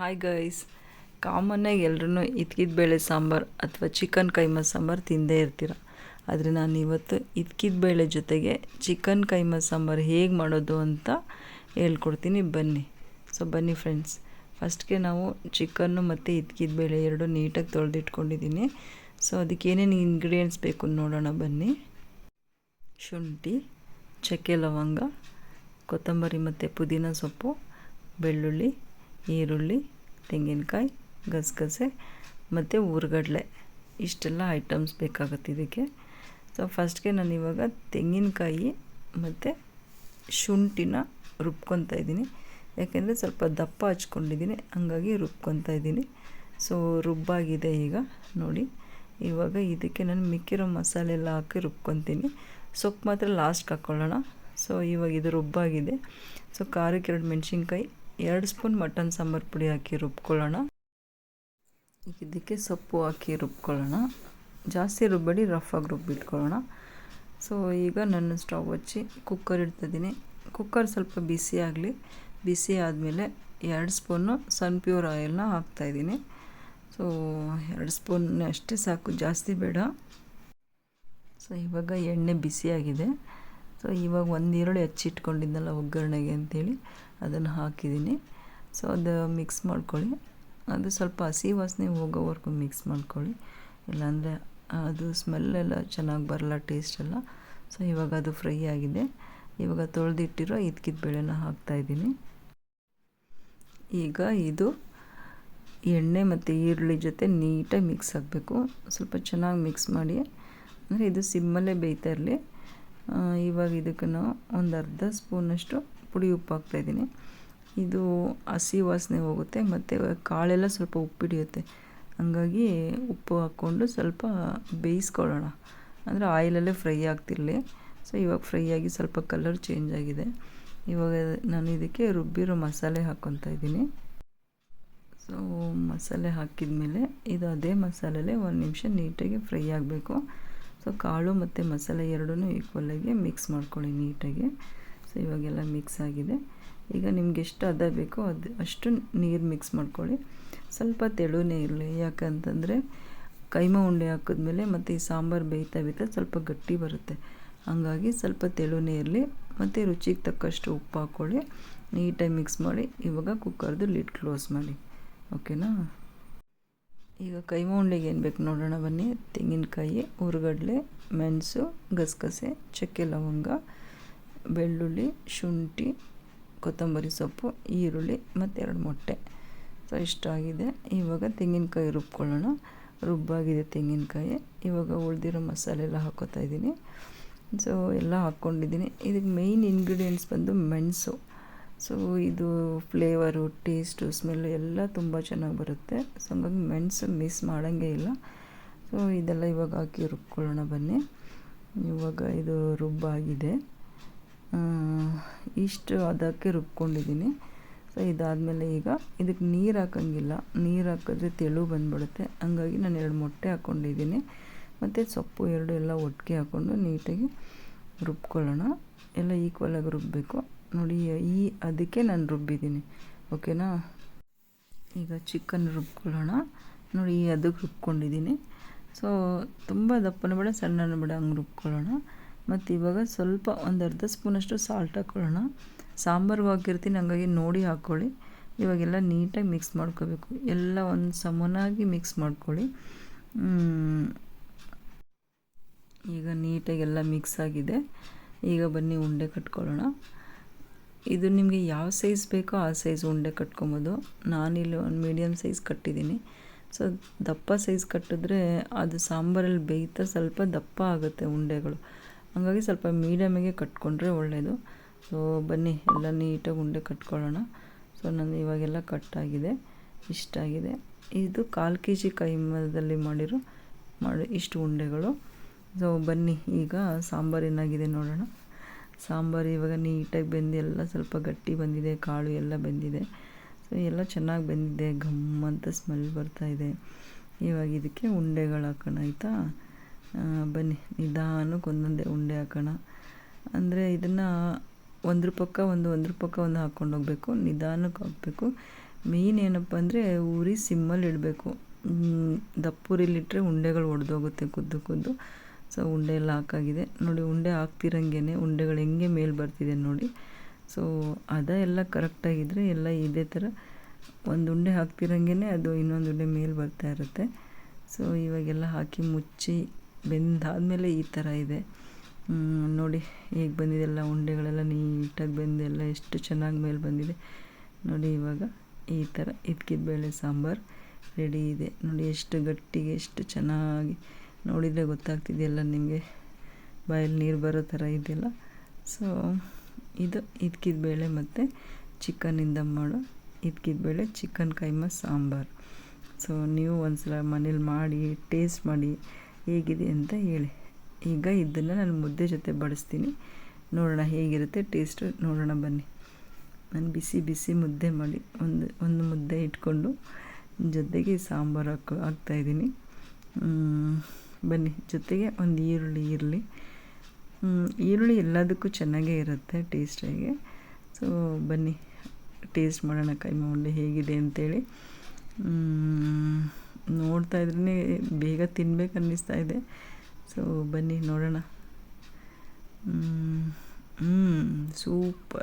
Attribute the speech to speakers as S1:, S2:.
S1: Hi guys ಕಾಮನ್ನಾಗಿ ಎಲ್ಲರೂ ಇದ್ಕಿದ ಬೇಳೆ ಸಾಂಬಾರು ಅಥವಾ ಚಿಕನ್ ಕೈಮ ಸಾಂಬಾರು ತಿಂದೇ ಇರ್ತೀರ. ಆದರೆ ನಾನು ಇವತ್ತು ಇದ್ಕಿದ ಬೇಳೆ ಜೊತೆಗೆ ಚಿಕನ್ ಕೈಮ ಸಾಂಬಾರು ಹೇಗೆ ಮಾಡೋದು ಅಂತ ಹೇಳ್ಕೊಡ್ತೀನಿ ಬನ್ನಿ. ಸೊ ಬನ್ನಿ ಫ್ರೆಂಡ್ಸ್ ಫಸ್ಟ್ಗೆ ನಾವು ಚಿಕನ್ನು ಮತ್ತು ಇದ್ಕಿದ ಬೇಳೆ ಎರಡು ನೀಟಾಗಿ ತೊಳೆದಿಟ್ಕೊಂಡಿದ್ದೀನಿ ಸೊ ಅದಕ್ಕೆ ಏನೇನು ಇಂಗ್ರೀಡಿಯೆಂಟ್ಸ್ ಬೇಕು ನೋಡೋಣ ಬನ್ನಿ. ಶುಂಠಿ, ಚಕ್ಕೆ ಲವಂಗ, ಕೊತ್ತಂಬರಿ ಮತ್ತು ಪುದೀನ ಸೊಪ್ಪು, ಬೆಳ್ಳುಳ್ಳಿ ಈರುಳ್ಳಿ, ತೆಂಗಿನಕಾಯಿ, ಗಸಗಸೆ ಮತ್ತು ಊರುಗಡ್ಲೆ. ಇಷ್ಟೆಲ್ಲ ಐಟಮ್ಸ್ ಬೇಕಾಗುತ್ತೆ ಇದಕ್ಕೆ. ಸೊ ಫಸ್ಟ್ಗೆ ನಾನು ಇವಾಗ ತೆಂಗಿನಕಾಯಿ ಮತ್ತು ಶುಂಠಿನ ರುಬ್ಕೊತಾ ಇದ್ದೀನಿ. ಯಾಕೆಂದರೆ ಸ್ವಲ್ಪ ದಪ್ಪ ಹಚ್ಕೊಂಡಿದ್ದೀನಿ, ಹಂಗಾಗಿ ರುಬ್ಕೊತಾ ಇದ್ದೀನಿ. ಸೊ ರುಬ್ಬಾಗಿದೆ ಈಗ, ನೋಡಿ. ಇವಾಗ ಇದಕ್ಕೆ ನಾನು ಮಿಕ್ಕಿರೋ ಮಸಾಲೆ ಎಲ್ಲ ಹಾಕಿ ರುಬ್ಕೊತೀನಿ. ಸೊಪ್ಪು ಮಾತ್ರ ಲಾಸ್ಟ್ಗೆ ಹಾಕ್ಕೊಳ್ಳೋಣ ಸೊ ಇವಾಗ ಇದು ರುಬ್ಬಾಗಿದೆ. ಸೊ ಖಾರಕ್ಕೆ ಎರಡು ಮೆಣಸಿನ್ಕಾಯಿ ಎರಡು ಸ್ಪೂನ್ ಮಟನ್ ಸಾಂಬಾರು ಪುಡಿ ಹಾಕಿ ರುಬ್ಕೊಳ್ಳೋಣ. ಇದಕ್ಕೆ ಸೊಪ್ಪು ಹಾಕಿ ರುಬ್ಕೊಳ್ಳೋಣ. ಜಾಸ್ತಿ ರುಬ್ಬಡಿ ರಫಾಗಿ ರುಬ್ಬಿಟ್ಕೊಳ್ಳೋಣ. ಸೊ ಈಗ ನನ್ನ ಸ್ಟವ್ ಹಚ್ಚಿ ಕುಕ್ಕರ್ ಇಡ್ತಿದ್ದೀನಿ. ಕುಕ್ಕರ್ ಸ್ವಲ್ಪ ಬಿಸಿ ಆಗಲಿ, ಬಿಸಿ ಆದಮೇಲೆ ಎರಡು ಸ್ಪೂನು ಸನ್ಪ್ಯೂರ್ ಆಯಿಲ್ನ ಹಾಕ್ತಾಯಿದ್ದೀನಿ ಸೊ ಎರಡು ಸ್ಪೂನ್ ಅಷ್ಟೇ ಸಾಕು, ಜಾಸ್ತಿ ಬೇಡ. ಸೊ ಇವಾಗ ಎಣ್ಣೆ ಬಿಸಿಯಾಗಿದೆ. ಸೊ ಇವಾಗ ಒಂದು ಈರುಳ್ಳಿ ಹಚ್ಚಿಟ್ಕೊಂಡಿದ್ದಲ್ಲ ಒಗ್ಗರಣೆಗೆ ಅಂಥೇಳಿ ಅದನ್ನು ಹಾಕಿದ್ದೀನಿ. ಸೊ ಅದು ಮಿಕ್ಸ್ ಮಾಡ್ಕೊಳ್ಳಿ. ಅದು ಸ್ವಲ್ಪ ಹಸಿ ವಾಸನೆ ಹೋಗೋವರೆಗೂ ಮಿಕ್ಸ್ ಮಾಡ್ಕೊಳ್ಳಿ. ಇಲ್ಲಾಂದರೆ ಅದು ಸ್ಮೆಲ್ಲೆಲ್ಲ ಚೆನ್ನಾಗಿ ಬರಲ್ಲ ಟೇಸ್ಟ್ ಎಲ್ಲ. ಸೊ ಇವಾಗ ಅದು ಫ್ರೈ ಆಗಿದೆ. ಇವಾಗ ತೊಳೆದಿಟ್ಟಿರೋ ಇದ್ಕಿದ ಬೇಳೆನ ಹಾಕ್ತಾಯಿದ್ದೀನಿ ಈಗ ಇದು ಎಣ್ಣೆ ಮತ್ತು ಈರುಳ್ಳಿ ಜೊತೆ ನೀಟಾಗಿ ಮಿಕ್ಸ್ ಆಗಬೇಕು. ಸ್ವಲ್ಪ ಚೆನ್ನಾಗಿ ಮಿಕ್ಸ್ ಮಾಡಿ. ಅಂದರೆ ಇದು ಸಿಮ್ಮಲ್ಲೇ ಬೇಯ್ತಾ ಇರಲಿ. ಇವಾಗ ಇದಕ್ಕೆ ನಾವು ಒಂದು ಅರ್ಧ ಸ್ಪೂನಷ್ಟು ಪುಡಿ ಉಪ್ಪು ಹಾಕ್ತಾಯಿದ್ದೀನಿ ಇದು ಹಸಿ ವಾಸನೆ ಹೋಗುತ್ತೆ, ಮತ್ತು ಕಾಳೆಲ್ಲ ಸ್ವಲ್ಪ ಉಪ್ಪು ಹಿಡಿಯುತ್ತೆ. ಹಂಗಾಗಿ ಉಪ್ಪು ಹಾಕ್ಕೊಂಡು ಸ್ವಲ್ಪ ಬೇಯಿಸ್ಕೊಳ್ಳೋಣ. ಅಂದರೆ ಆಯಿಲಲ್ಲೇ ಫ್ರೈ ಆಗ್ತಿರಲಿ. ಸೊ, ಇವಾಗ ಫ್ರೈ ಆಗಿ ಸ್ವಲ್ಪ ಕಲರ್ ಚೇಂಜ್ ಆಗಿದೆ. ಇವಾಗ ನಾನು ಇದಕ್ಕೆ ರುಬ್ಬಿರೋ ಮಸಾಲೆ ಹಾಕ್ಕೊತಾ ಇದ್ದೀನಿ. ಸೊ, ಮಸಾಲೆ ಹಾಕಿದ ಮೇಲೆ ಇದು ಅದೇ ಮಸಾಲೆಲೇ ಒಂದು ನಿಮಿಷ ನೀಟಾಗಿ ಫ್ರೈ ಆಗಬೇಕು. ಸೊ ಕಾಳು ಮತ್ತು ಮಸಾಲೆ ಎರಡೂ ಈಕ್ವಲಾಗಿ ಮಿಕ್ಸ್ ಮಾಡ್ಕೊಳ್ಳಿ ನೀಟಾಗಿ. ಸೊ ಇವಾಗೆಲ್ಲ ಮಿಕ್ಸ್ ಆಗಿದೆ. ಈಗ ನಿಮ್ಗೆ ಎಷ್ಟು ಅದ ಬೇಕೋ ಅದು, ಅಷ್ಟು ನೀರು ಮಿಕ್ಸ್ ಮಾಡ್ಕೊಳ್ಳಿ. ಸ್ವಲ್ಪ ತೆಳುನೇ ಇರಲಿ. ಯಾಕಂತಂದರೆ ಕೈಮ ಉಂಡೆ ಹಾಕಿದ್ಮೇಲೆ ಮತ್ತು ಈ ಸಾಂಬಾರು ಬೇಯ್ತಾ ಬೇಯ್ತಾ ಸ್ವಲ್ಪ ಗಟ್ಟಿ ಬರುತ್ತೆ. ಹಾಗಾಗಿ ಸ್ವಲ್ಪ ತೆಳುನೇ ಇರಲಿ. ಮತ್ತು ರುಚಿಗೆ ತಕ್ಕಷ್ಟು ಉಪ್ಪು ಹಾಕ್ಕೊಳ್ಳಿ ನೀಟಾಗಿ ಮಿಕ್ಸ್ ಮಾಡಿ. ಇವಾಗ ಕುಕ್ಕರ್ದು ಲಿಡ್ ಕ್ಲೋಸ್ ಮಾಡಿ. ಓಕೆನಾ ಈಗ ಕೈ ಉಂಡೆಗೆ ಏನು ಬೇಕು ನೋಡೋಣ ಬನ್ನಿ. ತೆಂಗಿನಕಾಯಿ ಹುರ್ಗಡ್ಲೆ ಮೆಣಸು, ಗಸಗಸೆ, ಚಕ್ಕೆ ಲವಂಗ, ಬೆಳ್ಳುಳ್ಳಿ, ಶುಂಠಿ, ಕೊತ್ತಂಬರಿ ಸೊಪ್ಪು, ಈರುಳ್ಳಿ ಮತ್ತು ಎರಡು ಮೊಟ್ಟೆ. ಸೊ ಇಷ್ಟಾಗಿದೆ. ಇವಾಗ ತೆಂಗಿನಕಾಯಿ ರುಬ್ಕೊಳ್ಳೋಣ. ರುಬ್ಬಾಗಿದೆ ತೆಂಗಿನಕಾಯಿ. ಇವಾಗ ಉಳಿದಿರೋ ಮಸಾಲೆ ಎಲ್ಲ ಹಾಕೋತಾ ಇದ್ದೀನಿ. ಸೊ ಎಲ್ಲ ಹಾಕ್ಕೊಂಡಿದ್ದೀನಿ. ಇದಕ್ಕೆ ಮೇಯ್ನ್ ಇಂಗ್ರೀಡಿಯೆಂಟ್ಸ್ ಬಂದು ಮೆಣಸು. ಸೊ ಇದು ಫ್ಲೇವರು ಟೇಸ್ಟು ಸ್ಮೆಲ್ಲು ಎಲ್ಲ ತುಂಬ ಚೆನ್ನಾಗಿ ಬರುತ್ತೆ. ಸೊ ಹಂಗಾಗಿ ಮೆಣಸು ಮಿಸ್ ಮಾಡೋಂಗೇ ಇಲ್ಲ. ಸೊ ಇದೆಲ್ಲ ಇವಾಗ ಹಾಕಿ ರುಬ್ಕೊಳ್ಳೋಣ ಬನ್ನಿ. ಇವಾಗ ಇದು ರುಬ್ಬಾಗಿದೆ. ಇಷ್ಟು ಅದಕ್ಕೆ ರುಬ್ಕೊಂಡಿದ್ದೀನಿ. ಸೊ ಇದಾದಮೇಲೆ ಈಗ ಇದಕ್ಕೆ ನೀರು ಹಾಕೋಂಗಿಲ್ಲ. ನೀರು ಹಾಕಿದ್ರೆ ತೆಳು ಬಂದ್ಬಿಡುತ್ತೆ. ಹಂಗಾಗಿ ನಾನು ಎರಡು ಮೊಟ್ಟೆ ಹಾಕ್ಕೊಂಡಿದ್ದೀನಿ ಮತ್ತು ಸೊಪ್ಪು ಎರಡು ಎಲ್ಲ ಒಟ್ಟಿಗೆ ಹಾಕ್ಕೊಂಡು ನೀಟಾಗಿ ರುಬ್ಕೊಳ್ಳೋಣ. ಎಲ್ಲ ಈಕ್ವಲಾಗಿ ರುಬ್ಬಬೇಕು ನೋಡಿ, ಈ ಅದಕ್ಕೆ ನಾನು ರುಬ್ಬಿದ್ದೀನಿ. ಓಕೆನಾ? ಈಗ ಚಿಕನ್ ರುಬ್ಕೊಳ್ಳೋಣ. ನೋಡಿ, ಈ ಅದಕ್ಕೆ ರುಬ್ಕೊಂಡಿದ್ದೀನಿ. ಸೊ ತುಂಬ ದಪ್ಪನೂ ಬೇಡ, ಸಣ್ಣನೂ ಬೇಡ, ಹಂಗೆ ರುಬ್ಕೊಳ್ಳೋಣ. ಮತ್ತು ಇವಾಗ ಸ್ವಲ್ಪ ಒಂದು ಅರ್ಧ ಸ್ಪೂನಷ್ಟು ಸಾಲ್ಟ್ ಹಾಕ್ಕೊಳ್ಳೋಣ ಸಾಂಬಾರು ಹಾಕಿರ್ತೀನಿ, ಹಂಗಾಗಿ ನೋಡಿ ಹಾಕ್ಕೊಳ್ಳಿ ಇವಾಗೆಲ್ಲ ನೀಟಾಗಿ ಮಿಕ್ಸ್ ಮಾಡ್ಕೋಬೇಕು. ಎಲ್ಲ ಒಂದು ಸಮನಾಗಿ ಮಿಕ್ಸ್ ಮಾಡ್ಕೊಳ್ಳಿ. ಈಗ ನೀಟಾಗಿ ಎಲ್ಲ ಮಿಕ್ಸ್ ಆಗಿದೆ. ಈಗ ಬನ್ನಿ, ಉಂಡೆ ಕಟ್ಕೊಳ್ಳೋಣ. ಇದು ನಿಮಗೆ ಯಾವ ಸೈಜ್ ಬೇಕೋ ಆ ಸೈಜ್ ಉಂಡೆ ಕಟ್ಕೊಬೋದು. ನಾನಿಲ್ಲಿ ಒಂದು ಮೀಡಿಯಮ್ ಸೈಜ್ ಕಟ್ಟಿದ್ದೀನಿ. ಸೊ, ದಪ್ಪ ಸೈಜ್ ಕಟ್ಟಿದ್ರೆ ಅದು ಸಾಂಬಾರಲ್ಲಿ ಬೇಯ್ತಾ ಸ್ವಲ್ಪ ದಪ್ಪ ಆಗುತ್ತೆ ಉಂಡೆಗಳು. ಹಾಗಾಗಿ ಸ್ವಲ್ಪ ಮೀಡಿಯಮಿಗೆ ಕಟ್ಕೊಂಡ್ರೆ ಒಳ್ಳೆಯದು ಸೊ, ಬನ್ನಿ, ಎಲ್ಲ ನೀಟಾಗಿ ಉಂಡೆ ಕಟ್ಕೊಳ್ಳೋಣ. ಸೊ ನಾನು ಇವಾಗೆಲ್ಲ ಕಟ್ಟಾಗಿದೆ ಇಷ್ಟಾಗಿದೆ ಇದು ಕಾಲು ಕೆ ಜಿ ಕೈಮದಲ್ಲಿ ಮಾಡಿರೋ, ಮಾಡಿ ಇಷ್ಟು ಉಂಡೆಗಳು. ಸೊ, ಬನ್ನಿ, ಈಗ ಸಾಂಬಾರು ಏನಾಗಿದೆ ನೋಡೋಣ. ಸಾಂಬಾರು ಇವಾಗ ನೀಟಾಗಿ ಬೆಂದು ಎಲ್ಲ ಸ್ವಲ್ಪ ಗಟ್ಟಿ ಬಂದಿದೆ, ಕಾಳು ಎಲ್ಲ ಬೆಂದಿದೆ. ಸೊ ಎಲ್ಲ ಚೆನ್ನಾಗಿ ಬೆಂದಿದೆ. ಘಮ್ ಅಂತ ಸ್ಮೆಲ್ ಬರ್ತಾಯಿದೆ ಇವಾಗ ಇದಕ್ಕೆ ಉಂಡೆಗಳು ಹಾಕೋಣ, ಆಯಿತಾ? ಬನ್ನಿ. ನಿಧಾನಕ್ಕೆ ಒಂದೊಂದೇ ಉಂಡೆ ಹಾಕೋಣ. ಅಂದರೆ ಇದನ್ನು ಒಂದ್ರ ಪಕ್ಕ ಒಂದು, ಒಂದ್ರ ಪಕ್ಕ ಒಂದು ಹಾಕ್ಕೊಂಡು ಹೋಗಬೇಕು. ನಿಧಾನಕ್ಕೆ ಹಾಕಬೇಕು. ಮೇಯ್ನ್ ಏನಪ್ಪ ಅಂದರೆ ಉರಿ ಸಿಮ್ಮಲ್ಲಿ ಇಡಬೇಕು. ದಪ್ಪುರಿಲಿಟ್ಟರೆ ಉಂಡೆಗಳು ಒಡೆದೋಗುತ್ತೆ ಕುದ್ದು ಕುದ್ದು. ಸೊ ಉಂಡೆ ಎಲ್ಲ ಹಾಕಾಗಿದೆ. ನೋಡಿ, ಉಂಡೆ ಹಾಕ್ತಿರಂಗೆ ಉಂಡೆಗಳು ಹೆಂಗೆ ಮೇಲೆ ಬರ್ತಿದೆ ನೋಡಿ. ಸೊ ಅದ ಎಲ್ಲ ಕರೆಕ್ಟಾಗಿದ್ದರೆ ಎಲ್ಲ ಇದೇ ಥರ ಒಂದು ಉಂಡೆ ಹಾಕ್ತಿರಂಗೆ ಅದು ಇನ್ನೊಂದು ಉಂಡೆ ಮೇಲೆ ಬರ್ತಾ ಇರುತ್ತೆ. ಸೊ ಇವಾಗೆಲ್ಲ ಹಾಕಿ ಮುಚ್ಚಿ ಬೆಂದಾದಮೇಲೆ ಈ ಥರ ಇದೆ. ನೋಡಿ, ಹೇಗೆ ಬಂದಿದೆ ಎಲ್ಲ ಉಂಡೆಗಳೆಲ್ಲ ನೀಟಾಗಿ ಬೆಂದೆಲ್ಲ ಎಷ್ಟು ಚೆನ್ನಾಗಿ ಮೇಲೆ ಬಂದಿದೆ. ನೋಡಿ, ಇವಾಗ ಈ ಥರ ಬೇಳೆ ಸಾಂಬಾರು ರೆಡಿ ಇದೆ. ನೋಡಿ, ಎಷ್ಟು ಗಟ್ಟಿಗೆ, ಎಷ್ಟು ಚೆನ್ನಾಗಿ ನೋಡಿದರೆ ಗೊತ್ತಾಗ್ತಿದೆಯಲ್ಲ ನಿಮಗೆ. ಬಾಯಲ್ಲಿ ನೀರು ಬರೋ ಥರ ಇದೆಯಲ್ಲ. ಸೊ ಇದು ಇದ್ಕಿದ ಬೇಳೆ ಮತ್ತು ಚಿಕನಿಂದ ಮಾಡೋ ಇದ್ಕಿದ ಬೇಳೆ ಚಿಕನ್ ಕೈಮ ಸಾಂಬಾರು. ಸೊ ನೀವು ಒಂದ್ಸಲ ಮನೇಲಿ ಮಾಡಿ, ಟೇಸ್ಟ್ ಮಾಡಿ ಹೇಗಿದೆ ಅಂತ ಹೇಳಿ. ಈಗ ಇದನ್ನು ನಾನು ಮುದ್ದೆ ಜೊತೆ ಬಡಿಸ್ತೀನಿ. ನೋಡೋಣ ಹೇಗಿರುತ್ತೆ ಟೇಸ್ಟು, ನೋಡೋಣ ಬನ್ನಿ. ನಾನು ಬಿಸಿ ಬಿಸಿ ಮುದ್ದೆ ಮಾಡಿ ಒಂದು ಒಂದು ಮುದ್ದೆ ಇಟ್ಕೊಂಡು ಜೊತೆಗೆ ಸಾಂಬಾರು ಹಾಕೋ ಹಾಕ್ತಾಯಿದ್ದೀನಿ ಬನ್ನಿ, ಜೊತೆಗೆ ಒಂದು ಈರುಳ್ಳಿ ಇರಲಿ ಈರುಳ್ಳಿ ಎಲ್ಲದಕ್ಕೂ ಚೆನ್ನಾಗೇ ಇರುತ್ತೆ ಟೇಸ್ಟಾಗಿ ಸೊ ಬನ್ನಿ ಟೇಸ್ಟ್ ಮಾಡೋಣ ಕೈಮ ಉಂಡೆ ಹೇಗಿದೆ ಅಂತೇಳಿ. ನೋಡ್ತಾ ಇದ್ರೇ ಬೇಗ ತಿನ್ಬೇಕು ಅನ್ನಿಸ್ತಾ ಇದೆ. ಸೊ ಬನ್ನಿ, ನೋಡೋಣ. ಸೂಪರ್.